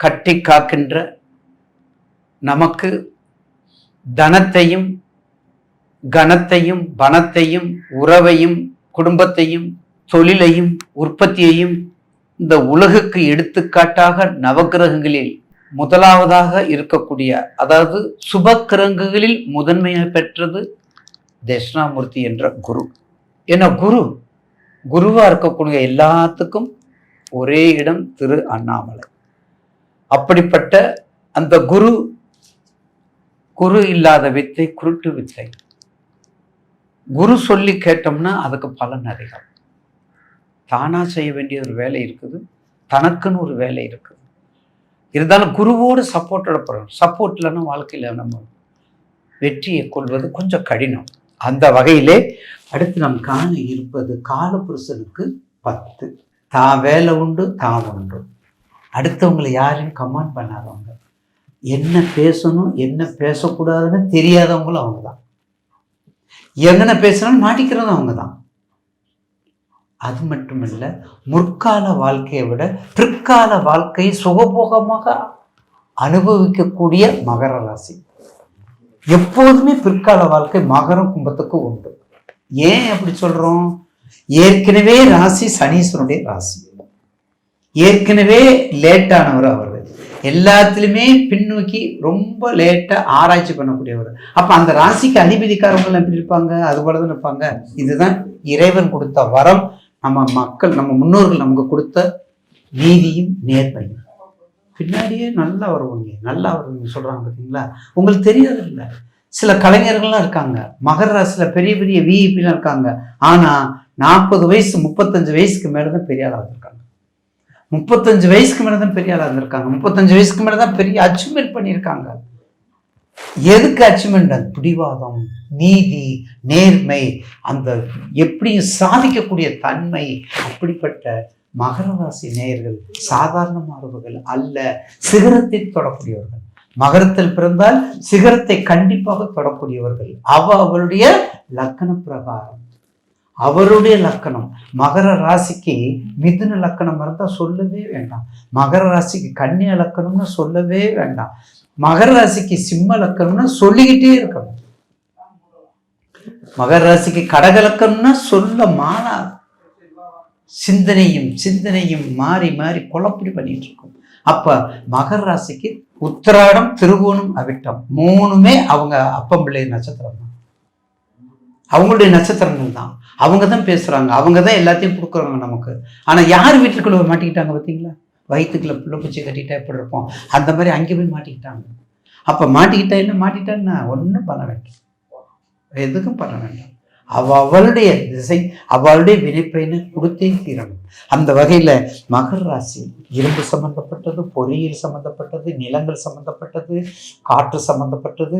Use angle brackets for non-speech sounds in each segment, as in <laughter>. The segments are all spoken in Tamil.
கட்டி காக்கின்ற நமக்கு தனத்தையும் கனத்தையும் பணத்தையும் உறவையும் குடும்பத்தையும் தொழிலையும் உற்பத்தியையும் இந்த உலகுக்கு எடுத்துக்காட்டாக நவக்கிரகங்களில் முதலாவதாக இருக்கக்கூடிய அதாவது சுபக்கிரங்குகளில் முதன்மையாக பெற்றது தட்சிணாமூர்த்தி என்ற குரு. ஏன்னா குரு குருவாக இருக்கக்கூடிய எல்லாத்துக்கும் ஒரே இடம் திரு அண்ணாமலை. அப்படிப்பட்ட அந்த குரு குரு இல்லாத வித்தை குருட்டு வித்தை. குரு சொல்லி கேட்டோம்னா அதுக்கு பலன் அதிகம். தானாக செய்ய வேண்டிய ஒரு வேலை இருக்குது. தனக்குன்னு ஒரு வேலை இருக்குது. இருந்தாலும் குருவோடு சப்போர்ட்டோட போகிறோம் சப்போர்ட் இல்லைன்னா வாழ்க்கையில் நம்ம வெற்றியை கொள்வது கொஞ்சம் கடினம். அந்த வகையிலே அடுத்து நாம் காண இருப்பது காலபுருஷனுக்கு பத்து. தான் வேலை உண்டு தான் உண்டு அடுத்தவங்களை யாரையும் கமெண்ட் பண்ணாதவங்க. என்ன பேசணும் என்ன பேசக்கூடாதுன்னு தெரியாதவங்களும் அவங்க தான் எங்கன பேசுனாலும் மாட்டிக்கிறதும் அவங்க தான் அது மட்டுமல்ல முற்கால வாழ்க்கையை விட பிற்கால வாழ்க்கையை சுகபோகமாக அனுபவிக்கக்கூடிய மகர ராசி. எப்போதுமே பிற்கால வாழ்க்கை மகரம் கும்பத்துக்கு உண்டு. ஏன் அப்படி சொல்றோம்? ஏற்கனவே ராசி சனீஸ்வரனுடைய ராசி. ஏற்கனவே லேட்டானவர் அவர். எல்லாத்துலேயுமே பின்னோக்கி ரொம்ப லேட்டாக ஆராய்ச்சி பண்ணக்கூடியவர். அப்போ அந்த ராசிக்கு அதிபதிக்காரவங்க எப்படி இருப்பாங்க? அது போல தான் இருப்பாங்க. இதுதான் இறைவன் கொடுத்த வரம். நம்ம மக்கள் நம்ம முன்னோர்கள் நமக்கு கொடுத்த நீதியும் நேர்மையும். பின்னாடியே நல்லா வருவாங்க. நல்லா வருவீங்க சொல்கிறாங்க பார்த்தீங்களா உங்களுக்கு தெரியாது இல்லை. சில கலைஞர்கள்லாம் இருக்காங்க. மகர ராசியில் பெரிய பெரிய விஇபிலாம் இருக்காங்க. ஆனால் நாற்பது வயசு முப்பத்தஞ்சு வயசுக்கு மேலே தான் பெரிய ஆளாக இருக்காங்க முப்பத்தஞ்சு வயசுக்கு மேலே தான் பெரிய ஆளாக இருந்திருக்காங்க. முப்பத்தஞ்சு வயசுக்கு மேலே தான் பெரிய அச்சீவ்மெண்ட் பண்ணியிருக்காங்க. எதுக்கு அச்சீவ்மெண்ட் அது பிடிவாதம் நீதி நேர்மை அந்த எப்படியும் சாதிக்கக்கூடிய தன்மை அப்படிப்பட்ட மகரராசி நேயர்கள் சாதாரண மாறுபவர்கள் அல்ல சிகரத்தை தொடக்கூடியவர்கள். மகரத்தில் பிறந்தால் சிகரத்தை கண்டிப்பாக தொடக்கூடியவர்கள். அவ அவருடைய லக்கண பிரகாரம். அவருடைய லக்கணம். மகர ராசிக்கு மிதுன லக்கணம் இருந்தால் சொல்லவே வேண்டாம். மகர ராசிக்கு கன்னிய லக்கணம்னு சொல்லவே வேண்டாம். மகர ராசிக்கு சிம்ம லக்கணம்னா சொல்லிக்கிட்டே இருக்கணும். மகர ராசிக்கு கடக லக்கணம்னா சொல்ல மாறாது சிந்தனையும் சிந்தனையும் மாறி மாறி குழப்படி பண்ணிட்டு இருக்கும். அப்ப மகர ராசிக்கு உத்திராடம் திருவோணம் அவிட்டம் மூணுமே அவங்க அப்பம்பிள்ளை நட்சத்திரம் தான் அவங்களுடைய நட்சத்திரங்கள் தான் அவங்க தான் பேசுகிறாங்க அவங்க தான் எல்லாத்தையும் கொடுக்குறாங்க நமக்கு. ஆனால் யார் வீட்டுக்குள்ளே மாட்டிக்கிட்டாங்க பார்த்தீங்களா? வயிற்றுக்குள்ளே புள்ள பூச்சி கட்டிட்டா எப்படி இருப்போம்? அந்த மாதிரி அங்கே போய் மாட்டிக்கிட்டாங்க. அப்போ மாட்டிக்கிட்டா என்ன? மாட்டிக்கிட்டான்னா ஒன்றும் பண்ண வேண்டாம். எதுக்கும் பண்ண வேண்டாம். அவளுடைய திசை அவளுடைய வினைப்பயனை கொடுத்தே தீரணும். அந்த வகையில் மகர் ராசி இரும்பு சம்பந்தப்பட்டது பொறியியல் சம்பந்தப்பட்டது நிலங்கள் சம்பந்தப்பட்டது காற்று சம்பந்தப்பட்டது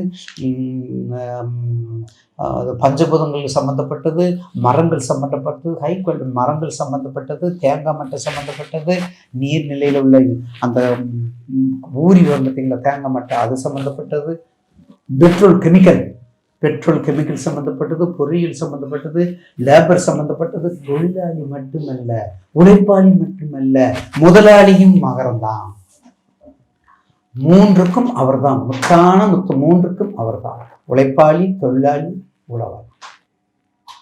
அது பஞ்சபூதங்கள் சம்பந்தப்பட்டது மரங்கள் சம்பந்தப்பட்டது ஹை குவாலிட்டி மரங்கள் சம்பந்தப்பட்டது தேங்காய் மட்டை சம்பந்தப்பட்டது நீர்நிலையில் உள்ள அந்த ஊரி ஊறி வரும் பார்த்தீங்களா தேங்காய் மட்டை அது சம்பந்தப்பட்டது பெட்ரோல் கெமிக்கல் பெட்ரோல் கெமிக்கல் சம்பந்தப்பட்டது பொறியியல் சம்பந்தப்பட்டது லேபர் சம்பந்தப்பட்டது தொழிலாளி மட்டுமல்ல உழைப்பாளி மட்டுமல்ல முதலாளியும் மகரம்தான் மூன்றுக்கும் அவர்தான் முத்தான முத்து மூன்றுக்கும் அவர்தான். உழைப்பாளி தொழிலாளி உழவர்.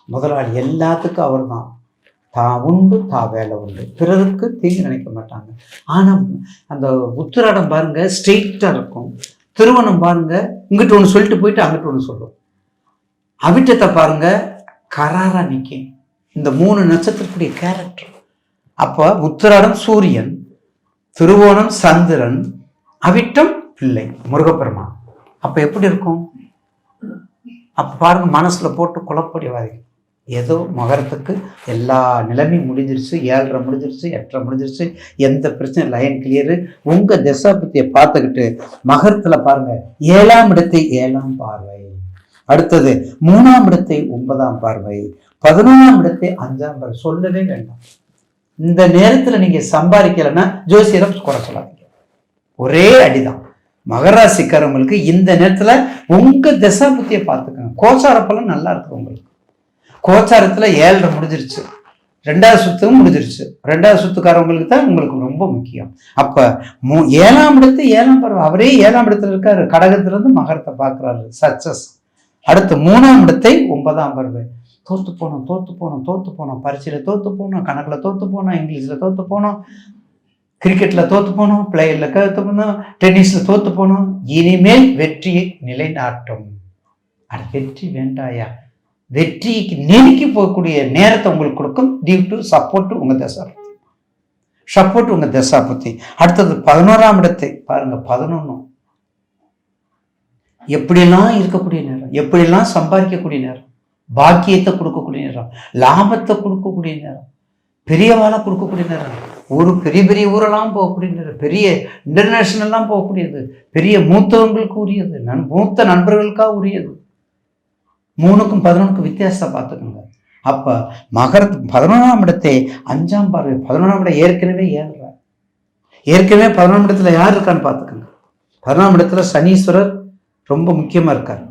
முதலாளி எல்லாத்துக்கும் அவர்தான். தான் உண்டு தான் வேலை உண்டு. பிறருக்கு தீங்கு நினைக்க மாட்டாங்க. ஆனால் அந்த உத்திராடம் பாருங்க ஸ்ட்ரெயிட்டாக இருக்கும். திருவண்ணம் பாருங்க இங்கிட்டு ஒன்று சொல்லிட்டு போயிட்டு அங்கிட்டு ஒன்று சொல்லும். அவிட்டத்தை பாருங்க கராரா நிற்கும் இந்த மூணு நட்சத்திரத்துடைய கேரக்டர் அப்போ உத்திராடம் சூரியன் திருவோணம் சந்திரன் அவிட்டம் பிள்ளை முருகப்பெருமான். அப்போ எப்படி இருக்கும்? அப்போ பாருங்க மனசுல போட்டு குழப்படி வாதிக்கும் ஏதோ மகரத்துக்கு எல்லா நிலைமையும் முடிஞ்சிருச்சு ஏழரை முடிஞ்சிருச்சு எட்டரை முடிஞ்சிருச்சு எந்த பிரச்சனை லைன் கிளியரு உங்க திசாபத்தியை பார்த்துக்கிட்டு மகரத்துல பாருங்க ஏழாம் இடத்தை ஏழாம் பார்வை. அடுத்தது மூணாம் இடத்தை ஒன்பதாம் பார்வை. பதினொன்றாம் இடத்தை அஞ்சாம் பார்வை. சொல்லவே வேண்டாம். இந்த நேரத்தில் நீங்க சம்பாதிக்கலைன்னா ஜோசியரம் குறை சொல்லாதீங்க. ஒரே அடிதான். மகராசிக்காரவங்களுக்கு இந்த நேரத்தில் உங்க தசாபுத்தியை பார்த்துக்கோங்க. கோச்சார பலன் நல்லா இருக்கு உங்களுக்கு. கோச்சாரத்தில் ஏழரை முடிஞ்சிருச்சு. ரெண்டாவது சுத்தமும் முடிஞ்சிருச்சு. ரெண்டாவது சுத்துக்காரவங்களுக்கு தான் உங்களுக்கு ரொம்ப முக்கியம். அப்போ மூ ஏழாம் இடத்து ஏழாம் பருவம் அவரே ஏழாம் இடத்துல இருக்காரு. கடகத்துலேருந்து மகரத்தை பார்க்கறாரு. சக்சஸ். அடுத்து மூணாம் இடத்தை ஒன்பதாம் பருவ. தோத்து போனோம் தோத்து போனோம் தோத்து போனோம். பரீட்சையில தோத்து போனோம் கணக்கில் தோத்து போனோம் இங்கிலீஷில் தோத்து போனோம் கிரிக்கெட்டில் தோத்து போனோம் பிளேயரில் தோற்று போனோம் டென்னிஸில் தோத்து போனோம். இனிமேல் வெற்றியை நிலைநாட்டும். அது வெற்றி வேண்டாயா? வெற்றிக்கு நெருக்கி போகக்கூடிய நேரத்தை உங்களுக்கு கொடுக்கும். டியூ டு சப்போர்ட் உங்கள் தசாபத்தி. சப்போர்ட் உங்கள் தசாபத்தி. அடுத்தது பதினோராம் இடத்தை பாருங்கள் பதினொன்று எப்படியெல்லாம் இருக்கக்கூடிய நேரம்? எப்படியெல்லாம் சம்பாதிக்கக்கூடிய நேரம்? பாக்கியத்தை கொடுக்கக்கூடிய நேரம்? லாபத்தை கொடுக்கக்கூடிய நேரம்? பெரியவாளை கொடுக்கக்கூடிய நேரம்? ஊர் பெரிய பெரிய ஊரெல்லாம் போகக்கூடிய நேரம்? பெரிய இன்டர்நேஷனல்லாம் போகக்கூடியது. பெரிய மூத்தவங்களுக்கு உரியது. நன் மூத்த நண்பர்களுக்காக உரியது. மூணுக்கும் பதினொன்றுக்கும் வித்தியாசத்தை பார்த்துக்கோங்க. அப்போ மகர பதினொன்றாம் இடத்தை அஞ்சாம் பார்வை பதினொன்றாம் இடம் ஏற்கனவே ஏறுற ஏற்கனவே பதினொன்றாம் இடத்துல யார் இருக்கான்னு பார்த்துக்கோங்க. பதினொன்றாம் இடத்துல சனீஸ்வரர் ரொம்ப முக்கியமாக இருக்கார்.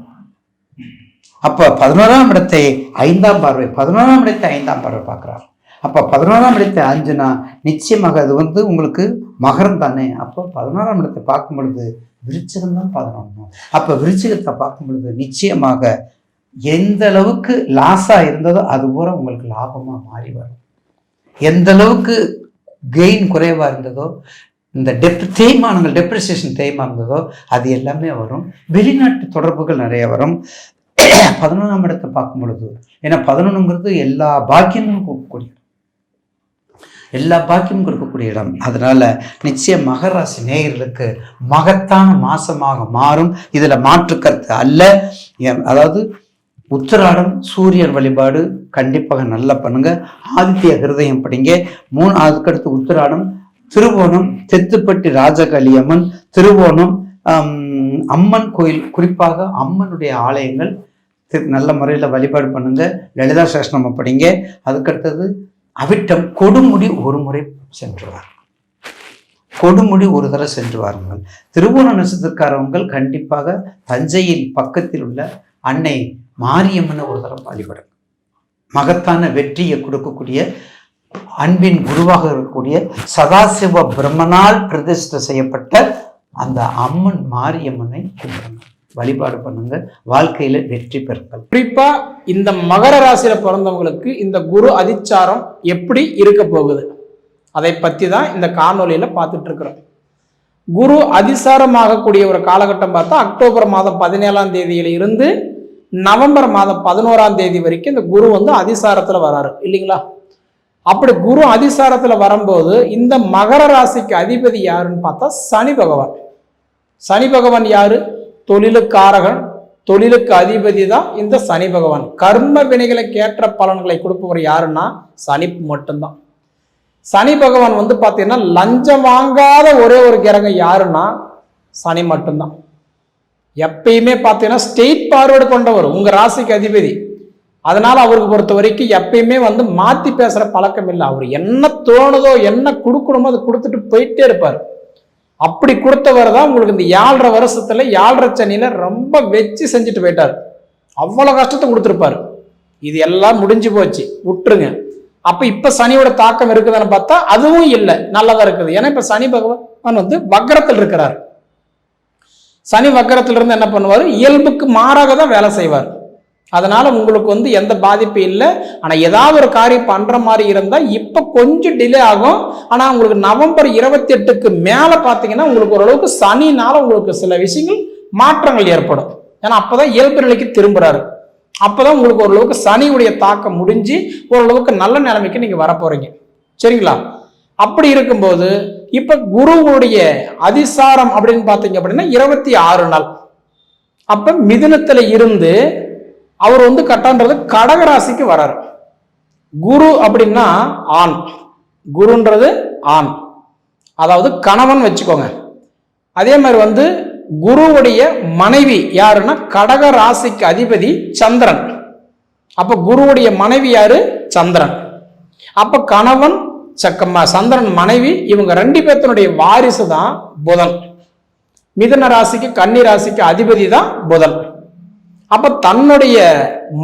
அப்போ பதினோராம் இடத்தை ஐந்தாம் பார்வை பதினோராம் இடத்தை ஐந்தாம் பார்வை பார்க்குறார். அப்போ பதினோராம் இடத்தை அஞ்சுனா நிச்சயமாக அது வந்து உங்களுக்கு மகரம் தானே? அப்போ பதினோராம் இடத்தை பார்க்கும் பொழுது விருச்சிகம் தான் பதினொன்று அப்போ விருச்சிகத்தை பார்க்கும் பொழுது நிச்சயமாக எந்த அளவுக்கு லாஸாக இருந்ததோ அது பூரா உங்களுக்கு லாபமாக மாறி வரும். எந்த அளவுக்கு கெயின் குறைவாக இருந்ததோ இந்த டெப் தேய்மானங்கள் டெப்ரிசியேஷன் தேய்மானம் இருந்ததோ அது எல்லாமே வரும். வெளிநாட்டு தொடர்புகள் நிறைய வரும். <clears throat> பதினொன்றாம் இடத்தை பார்க்கும் பொழுது ஏன்னா பதினொன்றுங்கிறது எல்லா பாக்கியமும் கொடுக்கக்கூடிய எல்லா பாக்கியமும் கொடுக்கக்கூடிய இடம். அதனால நிச்சயம் மகராசி நேயர்களுக்கு மகத்தான மாசமாக மாறும். இதுல மாற்று கருத்து அல்ல அதாவது உத்திராடம் சூரியன் வழிபாடு கண்டிப்பாக நல்லா பண்ணுங்க. ஆதித்ய ஹிருதயம் படிங்க. மூணு அதுக்கடுத்து உத்திராடம் திருவோணம் தெத்துப்பட்டி ராஜகலியம்மன் திருவோணம் அம்மன் கோயில் குறிப்பாக அம்மனுடைய ஆலயங்கள் நல்ல முறையில் வழிபாடு பண்ணுங்க. லலிதா சாஸ்திரம் படிங்க. அதுக்கடுத்தது அவிட்டம் கொடுமுடி ஒரு முறை சென்று வாருங்கள் கொடுமுடி ஒரு தடவை சென்று வாருங்கள் திருவோண நட்சத்திரக்காரவங்கள் கண்டிப்பாக தஞ்சையில் பக்கத்தில் உள்ள அன்னை மாரியம்மனை ஒரு தடவை வழிபடுங்க. மகத்தான வெற்றியை கொடுக்கக்கூடிய அன்பின் குருவாக இருக்கக்கூடிய சதாசிவ பிரம்மனால் பிரதிஷ்டை செய்யப்பட்ட அந்த அம்மன் மாரியம்மனை கும்பிடுங்க. வழிபாடு பண்ணுங்க. வாழ்க்கையில வெற்றி பெறுங்கள். குறிப்பா இந்த மகர ராசியில பிறந்தவங்களுக்கு இந்த குரு அதிச்சாரம் எப்படி இருக்க போகுது? அதை பத்தி தான் இந்த காணொலியில பார்த்துட்டு இருக்கிறோம். குரு அதிசாரமாகக்கூடிய ஒரு காலகட்டம் பார்த்தா அக்டோபர் மாதம் பதினேழாம் தேதியில இருந்து நவம்பர் மாதம் பதினோராம் தேதி வரைக்கும் இந்த குரு வந்து அதிசாரத்துல வராரு. இல்லைங்களா? அப்படி குரு அதிசாரத்தில் வரும்போது இந்த மகர ராசிக்கு அதிபதி யாருன்னு பார்த்தா சனி பகவான். சனி பகவான் யாரு? தொழிலுக்காரகன். தொழிலுக்கு அதிபதி தான் இந்த சனி பகவான். கர்ம வினைகளுக்கு ஏற்ற பலன்களை கொடுப்பவர் யாருன்னா சனி மட்டும்தான். சனி பகவான் வந்து பார்த்தீங்கன்னா லஞ்சம் வாங்காத ஒரே ஒரு கிரகம் யாருன்னா சனி மட்டும்தான். எப்பயுமே பார்த்தீங்கன்னா ஸ்டேட் பார்வேர்டு கொண்டவர் உங்கள் ராசிக்கு அதிபதி. அதனால் அவருக்கு பொறுத்த வரைக்கும் எப்பயுமே வந்து மாற்றி பேசுகிற பழக்கம் இல்லை. அவர் என்ன தோணுதோ என்ன கொடுக்கணுமோ அதை கொடுத்துட்டு போயிட்டே இருப்பார். அப்படி கொடுத்தவர் தான் உங்களுக்கு இந்த ஏழரை வருஷத்தில் ஏழரை சனியில் ரொம்ப வச்சு செஞ்சுட்டு போயிட்டார். அவ்வளோ கஷ்டத்தை கொடுத்துருப்பாரு. இது எல்லாம் முடிஞ்சு போச்சு. விட்டுருங்க. அப்போ இப்போ சனியோட தாக்கம் இருக்குதுன்னு பார்த்தா அதுவும் இல்லை. நல்லதா இருக்குது. ஏன்னா இப்போ சனி பகவான் வந்து வக்கரத்தில் இருக்கிறார். சனி வக்கரத்துல இருந்து என்ன பண்ணுவார்? இயல்புக்கு மாறாக தான் வேலை செய்வார். அதனால் உங்களுக்கு வந்து எந்த பாதிப்பும் இல்லை. ஆனால் ஏதாவது ஒரு காரியம் பண்ணுற மாதிரி இருந்தால் இப்போ கொஞ்சம் டிலே ஆகும். ஆனால் உங்களுக்கு நவம்பர் இருபத்தி எட்டுக்கு மேலே பார்த்தீங்கன்னா உங்களுக்கு ஓரளவுக்கு சனினால் உங்களுக்கு சில விஷயங்கள் மாற்றங்கள் ஏற்படும். ஏன்னா அப்போ தான் இயல்பு நிலைக்கு அப்போ தான் உங்களுக்கு ஓரளவுக்கு சனியுடைய தாக்கம் முடிஞ்சு ஓரளவுக்கு நல்ல நிலைமைக்கு நீங்கள் வர சரிங்களா? அப்படி இருக்கும்போது இப்போ குருவுடைய அதிசாரம் அப்படின்னு பார்த்தீங்க அப்படின்னா இருபத்தி ஆறு நாள். அப்போ மிதுனத்தில் இருந்து அவர் வந்து கட்டான்றது கடகராசிக்கு வராரு. குரு அப்படின்னா ஆண். குருன்றது ஆண். அதாவது கணவன் வச்சுக்கோங்க. அதே மாதிரி வந்து குருவுடைய மனைவி யாருன்னா கடக ராசிக்கு அதிபதி சந்திரன். அப்ப குருவுடைய மனைவி யாரு? சந்திரன். அப்ப கணவன் சக்கம்மா சந்திரன் மனைவி இவங்க ரெண்டு பேர்த்தனுடைய வாரிசு தான் புதன். மிதன ராசிக்கு கன்னி ராசிக்கு அதிபதி தான் புதன். அப்ப தன்னுடைய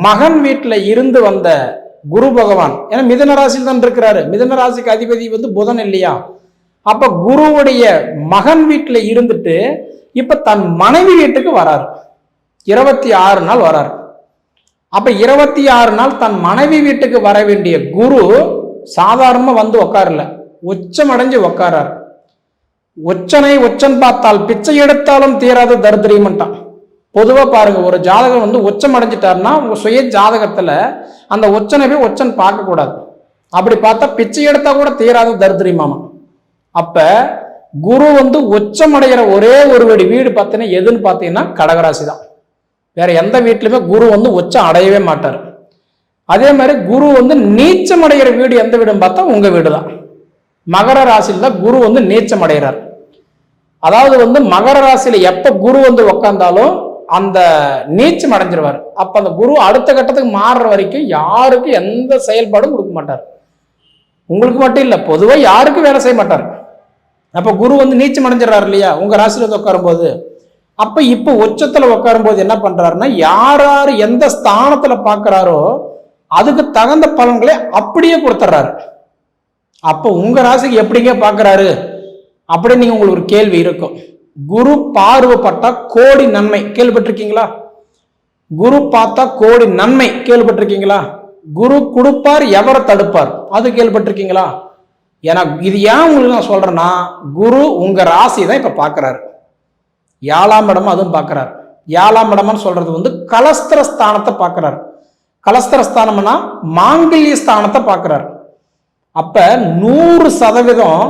மகன் வீட்டில் இருந்து வந்த குரு பகவான் ஏன்னா மிதன ராசியில் தான் இருக்கிறாரு. மிதன ராசிக்கு அதிபதி வந்து புதன் இல்லையா? அப்ப குருவுடைய மகன் வீட்டில் இருந்துட்டு இப்ப தன் மனைவி வீட்டுக்கு வராரு. இருபத்தி ஆறு நாள் வராரு. அப்ப இருபத்தி ஆறு நாள் தன் மனைவி வீட்டுக்கு வர வேண்டிய குரு சாதாரணமா வந்து உட்காரல உச்சமடைஞ்சு உக்காரார். ஒச்சனை ஒச்சன் பார்த்தால் பிச்சை எடுத்தாலும் தீராத தரித்திரியம்ட்டான். பொதுவாக பாருங்கள் ஒரு ஜாதகம் வந்து உச்சம் அடைஞ்சிட்டாருன்னா உங்கள் சுய ஜாதகத்தில் அந்த ஒச்சனை போய் ஒச்சன் பார்க்கக்கூடாது அப்படி பார்த்தா பிச்சை எடுத்தால் கூட தீராத தரித்திரியமாமா அப்போ குரு வந்து உச்சம் அடைகிற ஒரே ஒரு வீடு வீடு பார்த்தீங்கன்னா எதுன்னு பார்த்தீங்கன்னா கடகராசி தான் வேற எந்த வீட்லையுமே குரு வந்து உச்சம் அடையவே மாட்டார். அதே மாதிரி குரு வந்து நீச்சம் அடைகிற வீடு எந்த வீடுன்னு பார்த்தா உங்கள் வீடு தான் மகர ராசியில் தான் குரு வந்து நீச்சம் அடைகிறார் அதாவது வந்து மகர ராசியில் எப்போ குரு வந்து உக்காந்தாலும் அந்த நீச்சம் அடைஞ்சிருவார். அப்ப அந்த குரு அடுத்த கட்டத்துக்கு மாறுற வரைக்கும் யாருக்கும் எந்த செயல்பாடும் கொடுக்க மாட்டார். உங்களுக்கு மட்டும் இல்லை பொதுவாக யாருக்கும் வேலை செய்ய மாட்டார். அப்ப குரு வந்து நீச்சம் அடைஞ்சிடறாரு இல்லையா? உங்க ராசியில வந்து உட்காரும்போது. அப்ப இப்ப உச்சத்துல உட்காரும்போது என்ன பண்றாருன்னா யார் யார் எந்த ஸ்தானத்துல பாக்குறாரோ அதுக்கு தகுந்த பலன்களை அப்படியே கொடுத்துட்றாரு. அப்போ உங்க ராசிக்கு எப்படிங்க பார்க்கறாரு அப்படின்னு நீங்க உங்களுக்கு ஒரு கேள்வி இருக்கும். குரு பார்வைப்பட்டா கோடி நன்மை. கேள்விப்பட்டிருக்கீங்களா? குரு பார்த்தா கோடி நன்மை. கேள்விப்பட்டிருக்கீங்களா? குரு கொடுப்பார் எவரை தடுப்பார்? அது கேள்விப்பட்டிருக்கீங்களா? ஏன்னா இது ஏன் உங்களுக்கு நான் சொல்றேன்னா குரு உங்க ராசி தான் இப்ப பார்க்கறாரு. ஏழாம் இடமா அதுவும் பார்க்கறாரு. ஏழாம் இடம்னு சொல்றது வந்து கலஸ்திர ஸ்தானத்தை பார்க்கறாரு. கலஸ்திர ஸ்தானம்னா மாங்கல்ய ஸ்தானத்தை பார்க்கறாரு. அப்ப நூறு சதவீதம்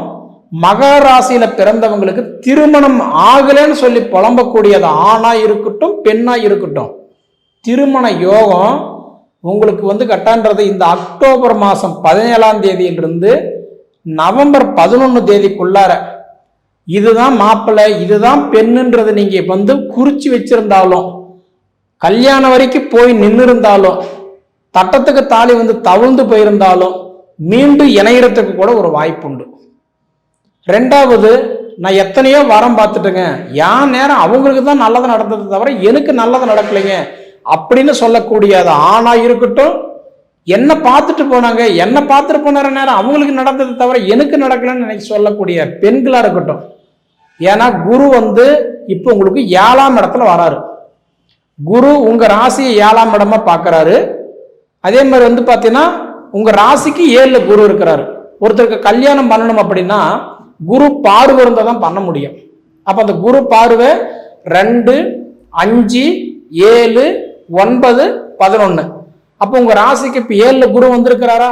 மகர ராசியில பிறந்தவங்களுக்கு திருமணம் ஆகலைன்னு சொல்லி புலம்பக்கூடியது ஆணா இருக்கட்டும் பெண்ணா இருக்கட்டும். திருமண யோகம் உங்களுக்கு வந்து கட்டான்றது இந்த அக்டோபர் மாதம் பதினேழாம் தேதியிலிருந்து நவம்பர் பதினொன்று தேதிக்குள்ளார. இதுதான் மாப்பிள்ளை இதுதான் பெண்ணுன்றது நீங்க வந்து குறிச்சு வச்சிருந்தாலும் கல்யாணம் வரைக்கும் போய் நின்று இருந்தாலும் தட்டத்துக்கு தாலி வந்து தவிழ்ந்து போயிருந்தாலும் மீண்டும் இணையறதுக்கு கூட ஒரு வாய்ப்பு உண்டு ரெண்டாவது நான் எத்தனையோ வாரம் பார்த்துட்டேங்க. யான் நேரம் அவங்களுக்கு தான் நல்லது நடந்தது தவிர எனக்கு நல்லது நடக்கலைங்க. அப்படின்னு சொல்லக்கூடிய அது ஆணா இருக்கட்டும் என்ன பார்த்துட்டு போனாங்க. என்ன பார்த்துட்டு போன நேரம் அவங்களுக்கு நடந்தது தவிர எனக்கு நடக்கலன்னு நினைக்க சொல்லக்கூடிய பெண்களாக இருக்கட்டும். ஏன்னா குரு வந்து இப்போ உங்களுக்கு ஏழாம் இடத்துல வராரு. குரு உங்கள் ராசியை ஏழாம் இடமா பார்க்குறாரு. அதே மாதிரி வந்து பார்த்தீங்கன்னா உங்கள் ராசிக்கு ஏழில் குரு இருக்கிறாரு. ஒருத்தருக்கு கல்யாணம் பண்ணணும் அப்படின்னா குரு பார்வை இருந்தால் தான் பண்ண முடியும். அப்போ அந்த குரு பார்வை ரெண்டு அஞ்சு ஏழு ஒன்பது பதினொன்று அப்போ உங்கள் ராசிக்கு இப்போ ஏழில் குரு வந்திருக்கிறாரா?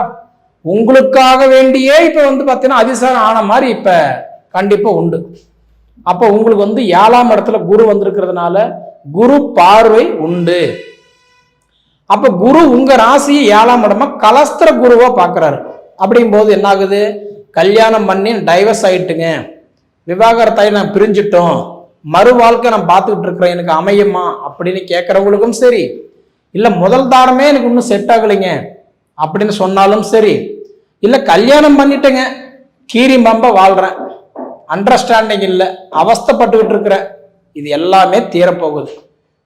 உங்களுக்காக வேண்டியே இப்போ வந்து பார்த்தீங்கன்னா அதிசாரம் ஆன மாதிரி இப்போ கண்டிப்பாக உண்டு. அப்போ உங்களுக்கு வந்து ஏழாம் இடத்துல குரு வந்திருக்கிறதுனால குரு பார்வை உண்டு. அப்போ குரு உங்கள் ராசியை ஏழாம் இடமா கலஸ்திர குருவாக பார்க்குறாரு அப்படிங்கும்போது என்ன ஆகுது கல்யாணம் பண்ணி டைவர்ஸ் ஆகிட்டுங்க விவாகரத்தாய் நான் பிரிஞ்சிட்டோம். மறு வாழ்க்கை நான் பார்த்துக்கிட்டு இருக்கிறேன். எனக்கு அமையுமா? அப்படின்னு கேட்குறவங்களுக்கும் சரி. இல்லை முதல் தாரமே எனக்கு இன்னும் செட் ஆகலைங்க. அப்படின்னு சொன்னாலும் சரி. இல்லை கல்யாணம் பண்ணிட்டேங்க. கீரி பம்ப வாழ்கிறேன் அண்டர்ஸ்டாண்டிங் இல்லை. அவஸ்தப்பட்டுக்கிட்டு இருக்கிறேன் இது எல்லாமே தீரப்போகுது.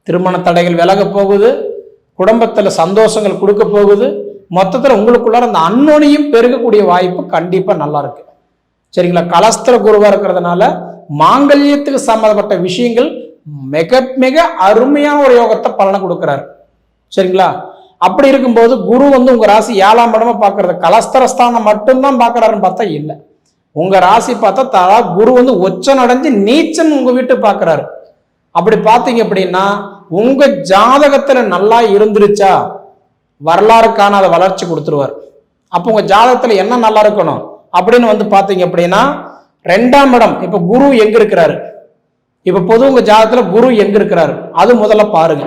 திருமண தடைகள் விலக போகுது. குடும்பத்தில் சந்தோஷங்கள் கொடுக்க போகுது. மொத்தத்தில் உங்களுக்குள்ளார அந்த அன்னோனியும் பெருகக்கூடிய வாய்ப்பு கண்டிப்பாக நல்லா இருக்கு. சரிங்களா? கலஸ்திர குருவாக இருக்கிறதுனால மாங்கல்யத்துக்கு சம்மந்தப்பட்ட விஷயங்கள் மிக மிக அருமையான ஒரு யோகத்தை பலனை கொடுக்குறாரு. சரிங்களா? அப்படி இருக்கும்போது குரு வந்து உங்கள் ராசி ஏழாம் இடமா பார்க்கறது கலஸ்தரஸ்தானம் மட்டும்தான் பார்க்கறாருன்னு பார்த்தா இல்லை. உங்கள் ராசி பார்த்தா தலா குரு வந்து உச்சம் அடைஞ்சு நீச்சன் உங்கள் வீட்டு பார்க்குறாரு. அப்படி பார்த்தீங்க அப்படின்னா உங்கள் ஜாதகத்தில் நல்லா இருந்துருச்சா? வரலாறு காணாத வளர்ச்சி கொடுத்துருவார். அப்போ உங்கள் ஜாதகத்தில் என்ன நல்லா இருக்கணும் அப்படின்னு வந்து பார்த்தீங்க அப்படின்னா ரெண்டாம் இடம் இப்போ குரு எங்கே இருக்கிறாரு? இப்போ பொது உங்கள் ஜாதகத்தில் குரு எங்கே இருக்கிறாரு? அது முதல்ல பாருங்க.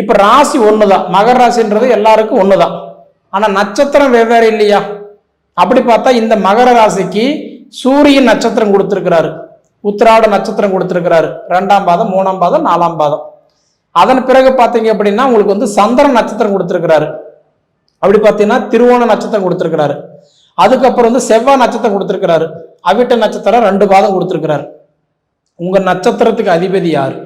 இப்போ ராசி ஒன்று தான் மகர ராசின்றது எல்லாருக்கும் ஒன்று தான் ஆனால் நட்சத்திரம் வெவ்வேறு இல்லையா? அப்படி பார்த்தா இந்த மகர ராசிக்கு சூரியன் நட்சத்திரம் கொடுத்துருக்கிறாரு. உத்திராட நட்சத்திரம் கொடுத்துருக்கிறாரு. ரெண்டாம் பாதம் மூணாம் பாதம் நாலாம் பாதம். அதன் பிறகு பார்த்தீங்க அப்படின்னா உங்களுக்கு வந்து சந்திரன் நட்சத்திரம் கொடுத்துருக்கிறாரு. அப்படி பார்த்தீங்கன்னா திருவோண நட்சத்திரம் கொடுத்துருக்கிறாரு. அதுக்கப்புறம் வந்து செவ்வாய் நட்சத்திரம் கொடுத்துருக்கிறாரு. அவிட்ட நட்சத்திரம் ரெண்டு பாதம் கொடுத்துருக்கிறாரு. உங்கள் நட்சத்திரத்துக்கு அதிபதி யார்?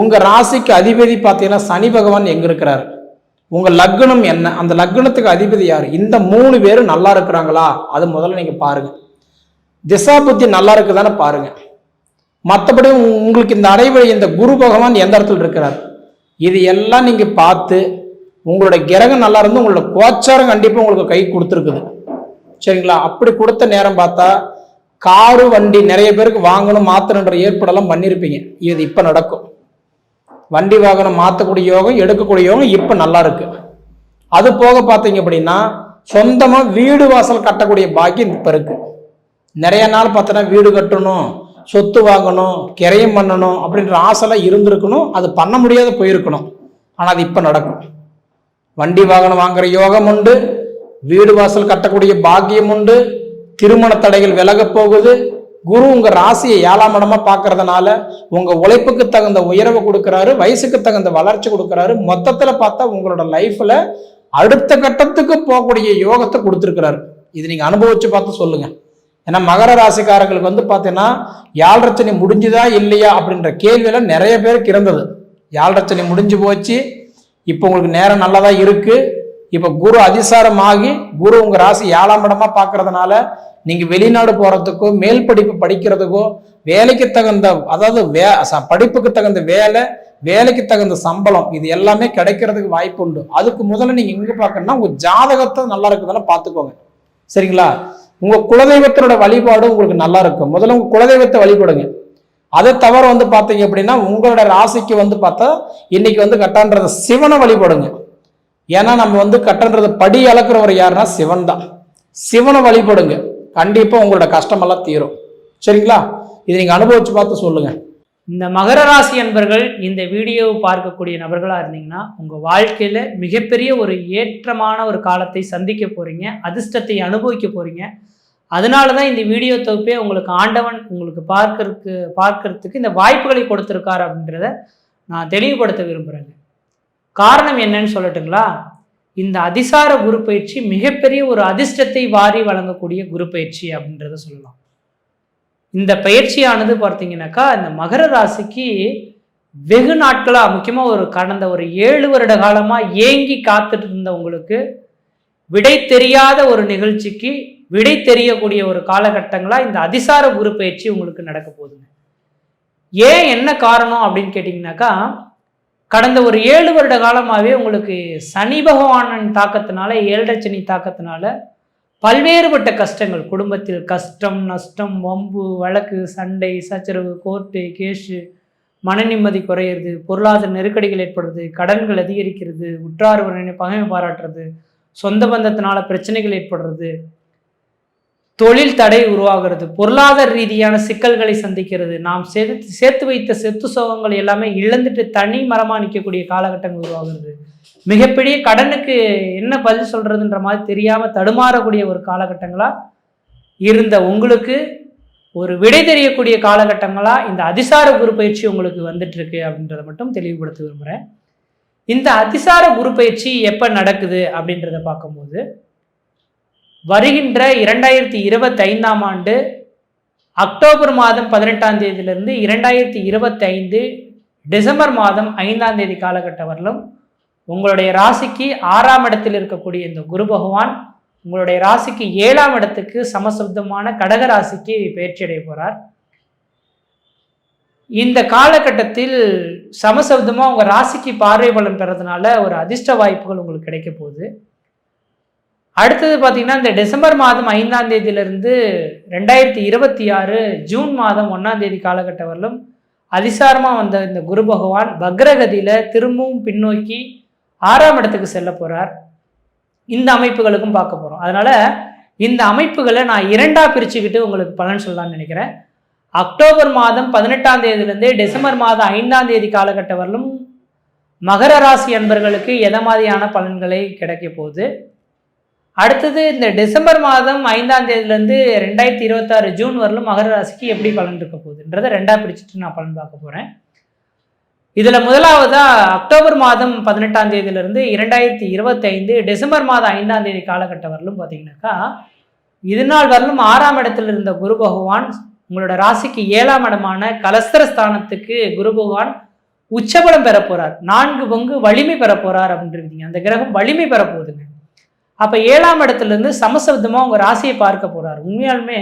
உங்கள் ராசிக்கு அதிபதி பார்த்தீங்கன்னா சனி பகவான் எங்கே இருக்கிறார்? உங்கள் லக்னம் என்ன? அந்த லக்னத்துக்கு அதிபதி யார்? இந்த மூணு பேரும் நல்லா இருக்கிறாங்களா? அது முதல்ல நீங்கள் பாருங்கள் திசா புத்தி நல்லா இருக்குதானே பாருங்கள் மற்றபடி உங்களுக்கு இந்த அடைவழி இந்த குரு பகவான் எந்த இடத்துல இருக்கிறார்? இது எல்லாம் நீங்கள் பார்த்து உங்களோட கிரகம் நல்லா இருந்து உங்களோட கோச்சாரம் கண்டிப்பாக உங்களுக்கு கை கொடுத்துருக்குது. சரிங்களா? அப்படி கொடுத்த நேரம் பார்த்தா காரு வண்டி நிறைய பேருக்கு வாங்கணும் மாற்றணுன்ற ஏற்பாடெல்லாம் பண்ணியிருப்பீங்க. இது இப்போ நடக்கும். வண்டி வாகனம் மாற்றக்கூடிய யோகம் எடுக்கக்கூடிய யோகம் இப்போ நல்லா இருக்கு. அது போக பார்த்தீங்க அப்படின்னா சொந்தமாக வீடு வாசல் கட்டக்கூடிய பாக்கியம் இப்போ இருக்கு. நிறைய நாள் பார்த்தோன்னா வீடு கட்டணும் சொத்து வாங்கணும் கிரையம் பண்ணணும் அப்படின்ற ஆசைலாம் இருந்திருக்கணும். அது பண்ண முடியாத போயிருக்கணும். ஆனால் அது இப்போ நடக்கும். வண்டி வாகனம் வாங்குற யோகம் உண்டு. வீடு வாசல் கட்டக்கூடிய பாக்கியம் உண்டு. திருமண தடைகள் விலக போகுது. குரு உங்க ராசியை ஏழாம் இடமா பார்க்கறதுனால உங்க உழைப்புக்கு தகுந்த உயர்வை கொடுக்கறாரு வயசுக்கு தகுந்த வளர்ச்சி கொடுக்கறாரு. மொத்தத்துல பார்த்தா உங்களோட லைஃப்ல அடுத்த கட்டத்துக்கு போகக்கூடிய யோகத்தை கொடுத்துருக்கிறாரு. இது நீங்க அனுபவிச்சு பார்த்து சொல்லுங்க. ஏன்னா மகர ராசிக்காரங்களுக்கு வந்து பார்த்தீங்கன்னா யாழ்ரச்சனை முடிஞ்சுதா இல்லையா அப்படின்ற கேள்வியெல்லாம் நிறைய பேருக்கு இருந்தது. யாழ்ரச்சனை முடிஞ்சு போச்சு. இப்போ உங்களுக்கு நேரம் நல்லதா இருக்குது இப்போ குரு அதிசாரமாகி குரு உங்கள் ராசி ஏழாம் இடமா பார்க்கறதுனால நீங்கள் வெளிநாடு போகிறதுக்கோ மேல் படிப்பு படிக்கிறதுக்கோ வேலைக்கு தகுந்த அதாவது வே படிப்புக்கு தகுந்த வேலை வேலைக்கு தகுந்த சம்பளம் இது எல்லாமே கிடைக்கிறதுக்கு வாய்ப்பு உண்டு. அதுக்கு முதல்ல நீங்கள் எங்கே பார்க்கணும்னா உங்கள் ஜாதகத்தை நல்லா இருக்குதுன்னு பார்த்துக்கோங்க. சரிங்களா? உங்க குலதெய்வத்தினோட வழிபாடு உங்களுக்கு நல்லா இருக்கும். முதல்ல உங்க குலதெய்வத்தை வழிபடுங்க. அதை தவிர வந்து பார்த்தீங்க அப்படின்னா உங்களோட ராசிக்கு வந்து பார்த்தா இன்னைக்கு வந்து கட்டன்றத சிவனை வழிபடுங்க. ஏன்னா நம்ம வந்து கட்டன்றது படி அளக்குறவர் யாருன்னா சிவன் தான். சிவனை வழிபடுங்க. கண்டிப்பாக உங்களோட கஷ்டமெல்லாம் தீரும். சரிங்களா? இது நீங்கள் அனுபவிச்சு பார்த்து சொல்லுங்கள் இந்த மகர ராசி அன்பர்கள் இந்த வீடியோவை பார்க்கக்கூடிய நபர்களாக இருந்தீங்கன்னா உங்கள் வாழ்க்கையில் மிகப்பெரிய ஒரு ஏற்றமான ஒரு காலத்தை சந்திக்க போகிறீங்க அதிர்ஷ்டத்தை அனுபவிக்க போகிறீங்க அதனால தான் இந்த வீடியோ தொகுப்பே உங்களுக்கு ஆண்டவன் உங்களுக்கு பார்க்கறதுக்கு பார்க்கறதுக்கு இந்த வாய்ப்புகளை கொடுத்துருக்காரு அப்படின்றத நான் தெளிவுபடுத்த விரும்புகிறேங்க காரணம் என்னன்னு சொல்லட்டுங்களா? இந்த அதிசார குரு பயிற்சி மிகப்பெரிய ஒரு அதிர்ஷ்டத்தை வாரி வழங்கக்கூடிய குரு பயிற்சி அப்படின்றத சொல்லலாம். இந்த பயிற்சியானது பார்த்தீங்கன்னாக்கா இந்த மகர ராசிக்கு வெகு நாட்களாக முக்கியமாக ஒரு கடந்த ஒரு ஏழு வருட காலமாக ஏங்கி காத்துட்டு இருந்தவங்களுக்கு விடை தெரியாத ஒரு நிகழ்ச்சிக்கு விடை தெரியக்கூடிய ஒரு காலகட்டங்களாக இந்த அதிசார குரு பயிற்சி உங்களுக்கு நடக்க போகுதுங்க. ஏன் என்ன காரணம் அப்படின்னு கேட்டிங்கனாக்கா கடந்த ஒரு ஏழு வருட காலமாகவே உங்களுக்கு சனி பகவானன் தாக்கத்தினால ஏழரை சனி தாக்கத்தினால பல்வேறுபட்ட கஷ்டங்கள். குடும்பத்தில் கஷ்டம் நஷ்டம் வம்பு வழக்கு சண்டை சச்சரவு கோர்ட்டு கேஷு மன நிம்மதி குறையிறது பொருளாதார நெருக்கடிகள் ஏற்படுறது கடன்கள் அதிகரிக்கிறது உற்றார் உறவினை பகைமை பாராட்டுறது சொந்த பந்தத்தினால பிரச்சனைகள் ஏற்படுறது தொழில் தடை உருவாகிறது பொருளாதார ரீதியான சிக்கல்களை சந்திக்கிறது. நாம் சேர்த்து சேர்த்து வைத்த செத்து சோகங்கள் எல்லாமே இழந்துட்டு தனி மரமா நிற்கக்கூடிய காலகட்டங்கள் உருவாகிறது. மிகப்பெரிய கடனுக்கு என்ன பதில் சொல்கிறதுன்ற மாதிரி தெரியாமல் தடுமாறக்கூடிய ஒரு காலகட்டங்களாக இருந்த உங்களுக்கு ஒரு விடை தெரியக்கூடிய காலகட்டங்களாக இந்த அதிசார குரு பயிற்சி உங்களுக்கு வந்துட்டுருக்கு அப்படின்றத மட்டும் தெளிவுபடுத்த விரும்புகிறேன் இந்த அதிசார குரு பயிற்சி எப்போ நடக்குது அப்படின்றத பார்க்கும்போது வருகின்ற இரண்டாயிரத்தி இருபத்தைந்தாம் ஆண்டு அக்டோபர் மாதம் பதினெட்டாம் தேதியிலிருந்து இரண்டாயிரத்தி இருபத்தைந்து டிசம்பர் மாதம் ஐந்தாம் தேதி காலகட்டம் வரலும் உங்களுடைய ராசிக்கு ஆறாம் இடத்தில் இருக்கக்கூடிய இந்த குரு பகவான் உங்களுடைய ராசிக்கு ஏழாம் இடத்துக்கு சமசப்தமான கடக ராசிக்கு பயிற்சியடைய போகிறார் இந்த காலகட்டத்தில் சமசப்தமாக உங்கள் ராசிக்கு பார்வை பலன் பெறதுனால ஒரு அதிர்ஷ்ட வாய்ப்புகள் உங்களுக்கு கிடைக்க போகுது. அடுத்தது பார்த்தீங்கன்னா இந்த டிசம்பர் மாதம் ஐந்தாம் தேதியிலிருந்து ரெண்டாயிரத்தி இருபத்தி ஆறு ஜூன் மாதம் ஒன்றாம் தேதி காலகட்டம் வரலும் அதிசாரமாக வந்த இந்த குரு பகவான் பக்ரகதியில் திரும்பவும் பின்னோக்கி ஆறாம் இடத்துக்கு செல்ல போகிறார் இந்த அமைப்புகளுக்கும் பார்க்க போகிறோம் அதனால் இந்த அமைப்புகளை நான் இரண்டாக பிரிச்சுக்கிட்டு உங்களுக்கு பலன் சொல்லலாம்னு நினைக்கிறேன். அக்டோபர் மாதம் பதினெட்டாம் தேதியிலேருந்து டிசம்பர் மாதம் ஐந்தாம் தேதி காலகட்டம் வரலும் மகர ராசி அன்பர்களுக்கு எதை மாதிரியான பலன்களை கிடைக்க போகுது? அடுத்தது இந்த டிசம்பர் மாதம் ஐந்தாம் தேதியிலேருந்து ரெண்டாயிரத்தி இருபத்தாறு ஜூன் வரலும் மகர ராசிக்கு எப்படி பலன் இருக்க போகுதுன்றதை ரெண்டாக பிரிச்சுட்டு நான் பலன் பார்க்க போகிறேன் இதில் முதலாவதாக அக்டோபர் மாதம் பதினெட்டாம் தேதியிலிருந்து இரண்டாயிரத்தி இருபத்தைந்து டிசம்பர் மாதம் ஐந்தாம் தேதி காலகட்டம் வரலும் பார்த்தீங்கன்னாக்கா இது நாள் வரலும் ஆறாம் இடத்துல இருந்த குரு பகவான் உங்களோட ராசிக்கு ஏழாம் இடமான கலஸ்தர ஸ்தானத்துக்கு குரு பகவான் உச்சபலம் பெற போறார். நான்கு பங்கு வலிமை பெற போறார் அப்படின்றீங்க. அந்த கிரகம் வலிமை பெற போகுதுங்க. அப்போ ஏழாம் இடத்துல இருந்து உங்கள் ராசியை பார்க்க போகிறார் உண்மையாலுமே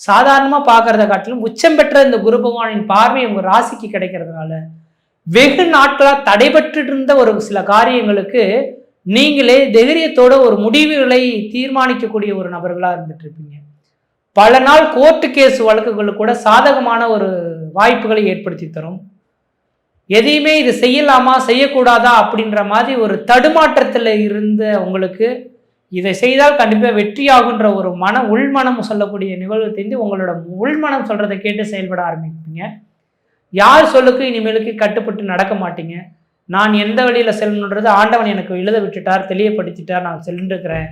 சாதாரணமாக பார்க்கறத காட்டிலும் உச்சம் பெற்ற இந்த குரு பகவானின் பார்வை உங்கள் ராசிக்கு கிடைக்கிறதுனால வெகு நாட்களாக தடைபட்டு இருந்த ஒரு சில காரியங்களுக்கு நீங்களே தைரியத்தோட ஒரு முடிவுகளை தீர்மானிக்கக்கூடிய ஒரு நபர்களாக இருந்துட்டு இருப்பீங்க பல நாள் கோர்ட்டு கேஸ் வழக்குகளுக்கு கூட சாதகமான ஒரு வாய்ப்புகளை ஏற்படுத்தி தரும். எதையுமே இது செய்யலாமா செய்யக்கூடாதா அப்படின்ற மாதிரி ஒரு தடுமாற்றத்தில் இருந்த உங்களுக்கு இதை செய்தால் கண்டிப்பாக வெற்றியாகுன்ற ஒரு மன உள்மனம் சொல்லக்கூடிய நிகழ்வு தெரிந்து உங்களோட உள்மனம் சொல்கிறத கேட்டு செயல்பட ஆரம்பிப்பீங்க. யார் சொல்லுக்கு இனிமேலுக்கு கட்டுப்பட்டு நடக்க மாட்டீங்க? நான் எந்த வழியில் செல்லணுன்றது ஆண்டவன் எனக்கு எழுத விட்டுட்டார் தெளியப்படுத்திட்டார் நான் சென்றிருக்கிறேன்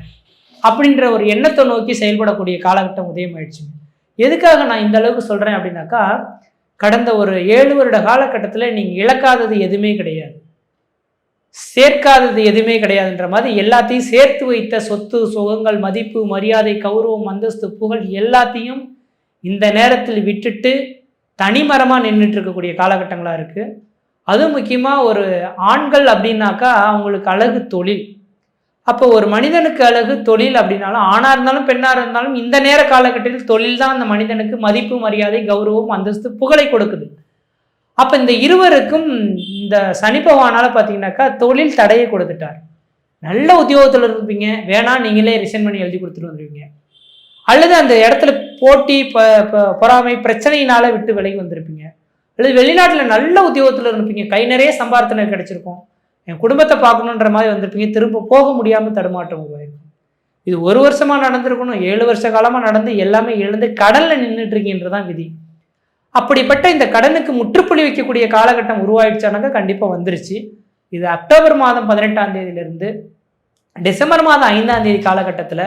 அப்படின்ற ஒரு எண்ணத்தை நோக்கி செயல்படக்கூடிய காலகட்டம் உதயமாயிடுச்சுங்க எதுக்காக நான் இந்த அளவுக்கு சொல்கிறேன் அப்படின்னாக்கா கடந்த ஒரு ஏழு வருட காலகட்டத்தில் நீங்கள் இழக்காதது எதுவுமே கிடையாது. சேர்க்காதது எதுவுமே கிடையாதுன்ற மாதிரி எல்லாத்தையும் சேர்த்து வைத்த சொத்து சுகங்கள் மதிப்பு மரியாதை கௌரவம் அந்தஸ்து புகழ் எல்லாத்தையும் இந்த நேரத்தில் விட்டுட்டு தனிமரமாக நின்றுட்டு இருக்கக்கூடிய காலகட்டங்களாக இருக்குது அதுவும் முக்கியமாக ஒரு ஆண்கள் அப்படின்னாக்கா அவங்களுக்கு அழகு தொழில். அப்போ ஒரு மனிதனுக்கு அழகு தொழில் அப்படின்னாலும் ஆணாக இருந்தாலும் பெண்ணாக இருந்தாலும் இந்த நேர காலகட்டத்தில் தொழில் தான் அந்த மனிதனுக்கு மதிப்பு மரியாதை கௌரவம் அந்தஸ்து புகழை கொடுக்குது. அப்போ இந்த இருவருக்கும் இந்த சனி பார்த்தீங்கன்னாக்கா தொழில் தடையை கொடுத்துட்டார். நல்ல உத்தியோகத்தில் இருப்பீங்க. வேணாம் நீங்களே ரிசைன் பண்ணி எழுதி கொடுத்துட்டு வந்துடுவீங்க அல்லது அந்த இடத்துல போட்டி பொறாமை பிரச்சனையினால விட்டு விலகி வந்திருப்பீங்க. அல்லது வெளிநாட்டில் நல்ல உத்தியோகத்தில் இருப்பீங்க. கை நிறைய சம்பார்த்தனை கிடைச்சிருக்கும். என் குடும்பத்தை பார்க்கணுன்ற மாதிரி வந்திருப்பீங்க. திரும்ப போக முடியாமல் தடுமாற்றம் உருவாயிருக்கும் இது ஒரு வருஷமாக நடந்திருக்கணும். ஏழு வருஷ காலமாக நடந்து எல்லாமே இழந்து கடலில் நின்றுட்டு இருக்கீன்றதான் விதி. அப்படிப்பட்ட இந்த கடனுக்கு முற்றுப்புள்ளி வைக்கக்கூடிய காலகட்டம் உருவாயிடுச்சானாக்கா கண்டிப்பாக வந்துருச்சு. இது அக்டோபர் மாதம் பதினெட்டாம் தேதியிலிருந்து டிசம்பர் மாதம் ஐந்தாம் தேதி காலகட்டத்தில்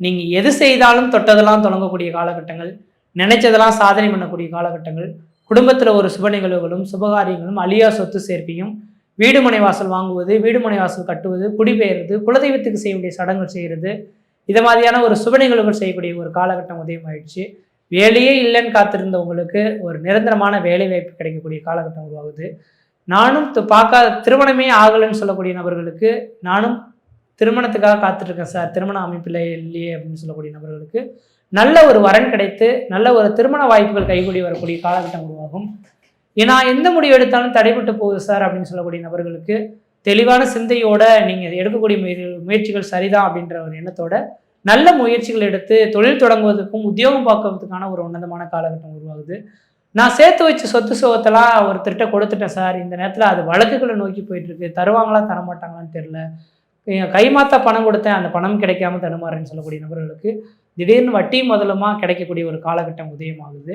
நீங்கள் எது செய்தாலும் தொட்டதெல்லாம் தொடங்கக்கூடிய காலகட்டங்கள் நினைச்சதெல்லாம் சாதனை பண்ணக்கூடிய காலகட்டங்கள் குடும்பத்தில் ஒரு சுப நிகழ்வுகளும் சுபகாரியங்களும் அழியா சொத்து சேர்க்கையும் வீடுமனை வாசல் வாங்குவது வீடுமனை வாசல் கட்டுவது குடிபெயர்வது குலதெய்வத்துக்கு செய்யக்கூடிய சடங்குகள் செய்கிறது இதை மாதிரியான ஒரு சுப நிகழ்வுகள் செய்யக்கூடிய ஒரு காலகட்டம் உதயமாயிடுச்சு. வேலையே இல்லைன்னு காத்திருந்த உங்களுக்கு ஒரு நிரந்தரமான வேலை வாய்ப்பு கிடைக்கக்கூடிய காலகட்டம் உருவாகுது. நானும் பார்க்காத திருமணமே ஆகலைன்னு சொல்லக்கூடிய நபர்களுக்கு நானும் திருமணத்துக்காக காத்துட்ருக்கேன் சார். திருமண அமைப்பில் இல்லையே அப்படின்னு சொல்லக்கூடிய நபர்களுக்கு நல்ல ஒரு வரன் கிடைத்து நல்ல ஒரு திருமண வாய்ப்புகள் கைகூடி வரக்கூடிய காலகட்டம் உருவாகும். ஏன்னா எந்த முடிவு எடுத்தாலும் தடைபட்டு போகுது சார் அப்படின்னு சொல்லக்கூடிய நபர்களுக்கு தெளிவான சிந்தையோட நீங்கள் எடுக்கக்கூடிய முயற்சிகள் சரிதான் அப்படின்ற ஒரு எண்ணத்தோட நல்ல முயற்சிகள் எடுத்து தொழில் தொடங்குவதற்கும் உத்தியோகம் பார்க்கறதுக்கான ஒரு உன்னதமான காலகட்டம் உருவாகுது. நான் சேர்த்து வச்ச சொத்து சுகத்தெல்லாம் ஒருத்தர்கிட்ட கொடுத்துட்டேன் சார். இந்த நேரத்தில் அது வழக்குகளை நோக்கி போயிட்டு இருக்கு. தருவாங்களா தரமாட்டாங்களான்னு தெரில கைமாத்த பணம் கொடுத்தேன் அந்த பணம் கிடைக்காம தடுமாறுன்னு சொல்லக்கூடிய நபர்களுக்கு திடீர்னு வட்டி முதலமாக கிடைக்கக்கூடிய ஒரு காலகட்டம் உதயமாகுது.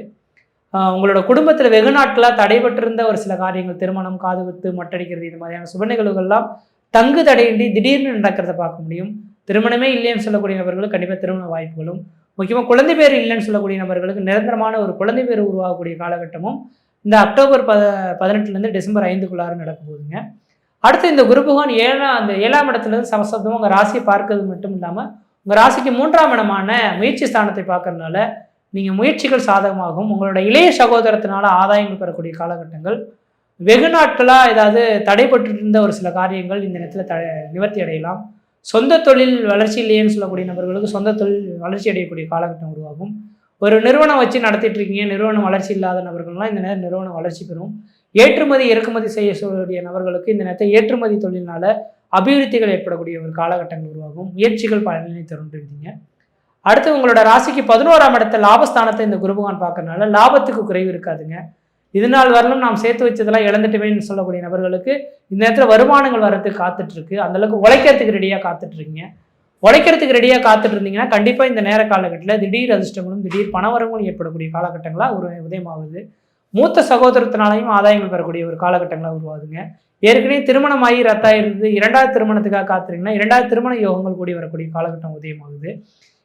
உங்களோட குடும்பத்தில் வெகு நாட்களாக தடைபட்டிருந்த ஒரு சில காரியங்கள் திருமணம் காது குத்து மட்டடிக்கிறது இது மாதிரியான சுப நிகழ்வுகள்லாம் தங்கு தடையின்றி திடீர்னு நடக்கிறத பார்க்க முடியும். திருமணமே இல்லைன்னு சொல்லக்கூடிய நபர்களுக்கு கண்டிப்பாக திருமண வாய்ப்புகளும். முக்கியமாக குழந்தை பேர் இல்லைன்னு சொல்லக்கூடிய நபர்களுக்கு நிரந்தரமான ஒரு குழந்தை பேர் உருவாகக்கூடிய காலகட்டமும் இந்த அக்டோபர் பத பதினெட்டுலேருந்து டிசம்பர் ஐந்துக்குள்ளார நடக்க போகுதுங்க. அடுத்து இந்த குரு பகவான் ஏழாம் அந்த ஏழாம் இடத்துலேருந்து சமசப்தம் உங்கள் ராசியை பார்க்கறது மட்டும் இல்லாமல் உங்கள் ராசிக்கு மூன்றாம் இடமான முயற்சி ஸ்தானத்தை பார்க்கறதுனால நீங்கள் முயற்சிகள் சாதகமாகும். உங்களோட இளைய சகோதரத்தினால ஆதாயங்கள் பெறக்கூடிய காலகட்டங்கள். வெகு நாட்களாக ஏதாவது தடைபட்டு இருந்த ஒரு சில காரியங்கள் இந்த நேரத்தில் த நிவர்த்தி அடையலாம். சொந்த தொழில் வளர்ச்சி இல்லையேன்னு சொல்லக்கூடிய நபர்களுக்கு சொந்த தொழில் வளர்ச்சி அடையக்கூடிய காலகட்டம் உருவாகும். ஒரு நிறுவனம் வச்சு நடத்திட்டு இருக்கீங்க நிறுவனம் வளர்ச்சி இல்லாத நபர்கள்லாம் இந்த நேரம் நிறுவனம் வளர்ச்சி பெறும். ஏற்றுமதி இறக்குமதி செய்யக்கூடிய நபர்களுக்கு இந்த நேரத்தை ஏற்றுமதி தொழிலினால அபிவிருத்திகள் ஏற்படக்கூடிய ஒரு காலகட்டங்கள் உருவாகும். முயற்சிகள் பலனை தருன்றீங்க அடுத்து உங்களோட ராசிக்கு பதினோராம் இடத்த லாபஸ்தானத்தை இந்த குருபகான் பார்க்கறதுனால லாபத்துக்கு குறைவு இருக்காதுங்க. இதனால் வரலும் நாம் சேர்த்து வச்சதெல்லாம் இழந்துட்டுவேன்னு சொல்லக்கூடிய நபர்களுக்கு இந்த நேரத்தில் வருமானங்கள் வரத்துக்கு காத்துட்டு இருக்கு உழைக்கிறதுக்கு ரெடியாக காத்துட்ருக்கீங்க. உழைக்கிறதுக்கு ரெடியாக காத்துட்டு இருந்தீங்கன்னா கண்டிப்பாக இந்த நேர காலகட்டத்தில் திடீர் அதிர்ஷ்டங்களும் திடீர் பணவரங்களும் ஏற்படக்கூடிய காலகட்டங்களாக ஒரு உதயமாகுது. மூத்த சகோதரத்தினாலையும் ஆதாயங்கள் பெறக்கூடிய ஒரு காலகட்டங்களாக உருவாகுதுங்க ஏற்கனவே திருமணமாகி ரத்தாயிருந்தது. இரண்டாவது திருமணத்துக்காக காத்திருங்கன்னா இரண்டாவது திருமண யோகங்கள் கூடி வரக்கூடிய காலகட்டம் உதயமாகுது.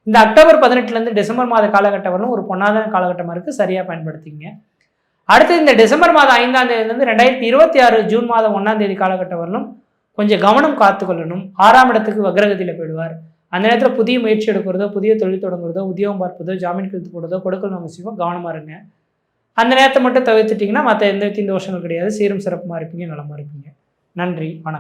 இந்த அக்டோபர் பதினெட்டுலேருந்து டிசம்பர் மாத காலகட்டம் வரலும் ஒரு பொன்னாதான காலகட்டமாக இருக்குது சரியாக பயன்படுத்திங்க அடுத்து இந்த டிசம்பர் மாதம் ஐந்தாம் தேதியிலேருந்து ரெண்டாயிரத்தி இருபத்தி ஆறு ஜூன் மாதம் ஒன்றாம் தேதி காலகட்டம் வரலும் கொஞ்சம் கவனம் காத்துக்கொள்ளணும் ஆறாம் இடத்துக்கு வக்ரகதியில் போயிடுவார். அந்த நேரத்தில் புதிய முயற்சி எடுக்கிறதோ புதிய தொழில் தொடங்குறதோ உத்தியோகம் பார்ப்பதோ ஜாமீன் கழுத்து போடுறதோ கொடுக்கல் வாங்க செய்வோம் கவனமாக இருங்க. அந்த நேரத்தை மட்டும் தவிர்த்துட்டிங்கன்னா மற்ற எந்த வித தோஷங்கள் கிடையாது. சீரும் சிறப்புமாக இருப்பீங்க நலமாக இருப்பீங்க. நன்றி வணக்கம்.